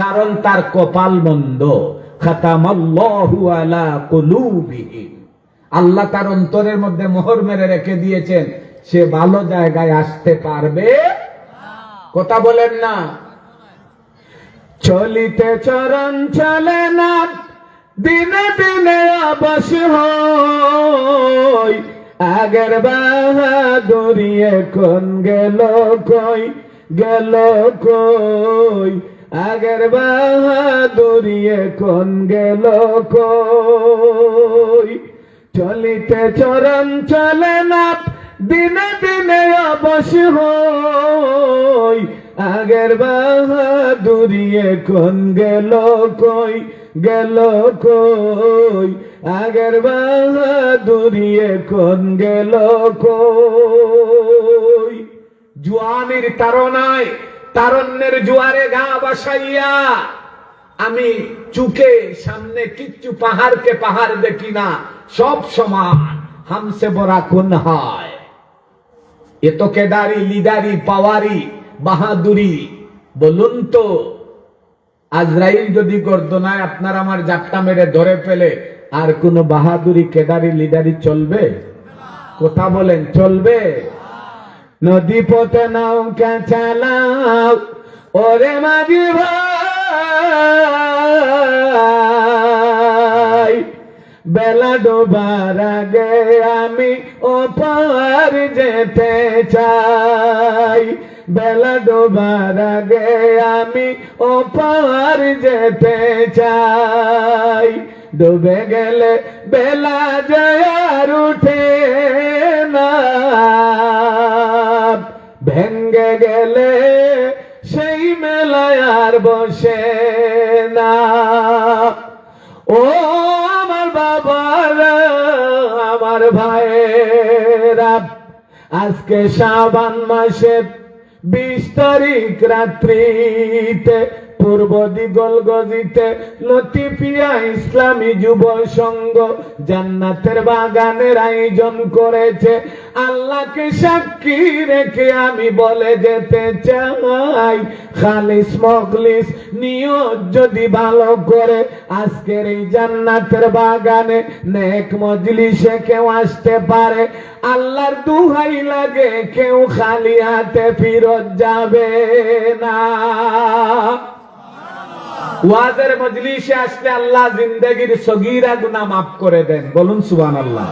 কারণ তার কপাল মন্দ। আল্লাহ তার অন্তরের মধ্যে মোহর মেরে রেখে দিয়েছেন, সে ভালো জায়গায় আসতে পারবে? কথা বলেন না। চলিতে চরণ চলে না, দিনে দিনে হই আগের বাহাদুরি এখন গেল কই গেল কই? আগের বাহাদুরি এখন গেল চলিতে চরণ চলে না, দিনে দিনে অবশ হই। আগের বাহাদুরি এখন গেল কই? গেল কই? আগের বাহাদুরি এখন গেল কই? জুয়ানের তারনায় তারণ্যের জোয়ারে গা বাসাইয়া, আমি চুকে সামনে কিচ্ছু পাহাড়কে পাহাড় দেখি না, সব সমান হামসে বড়া কোন হয়। এ তো কেদারি লিডারি পাওয়ারি বাহাদুরি, বলুন তো, আজরাইল যদি গর্দনায় আপনার আমার জাট্টা মেরে ধরে ফেলে, আর কোন বাহাদুরি কেদারি লিডারি চলবে? কথা বলেন, চলবে? নদী পথে নৌকা চালাও, ওরে মাঝি ভাই। বেলা ডোবার আগে আমি ওপার যেতে চাই। বেলা ডোবার আগে আমি ওপার যেতে চাই। ডুবে গেলে বেলা যায় আর উঠে ভেঙ্গে গেলে সেই মেলায় আর বসে না। ও আমার বাবারা, আমার ভাইয়েরা, আজকে শ্রাবণ মাসের বিশ তারিখ রাত্রিতে, পূর্ব দিগল গজিতে লতিফিয়া ইসলামী যুব সংঘ জান্নাতের বাগানের আয়োজন করেছে। আল্লাহকে সাক্ষী রেখে আমি বলে যেতে চাই। খালিস মখলিস নিয়ত যদি ভালো করে আজকের এই জান্নাতের বাগানে নেক মজলিসে কেউ আসতে পারে, আল্লাহর দুহাই লাগে কেউ খালি হাতে ফিরত যাবে না। ওয়াজের মজলিসে আসলে আল্লাহ জিন্দগির সগিরা গুনাহ মাফ করে দেন। বলুন সুবহানাল্লাহ।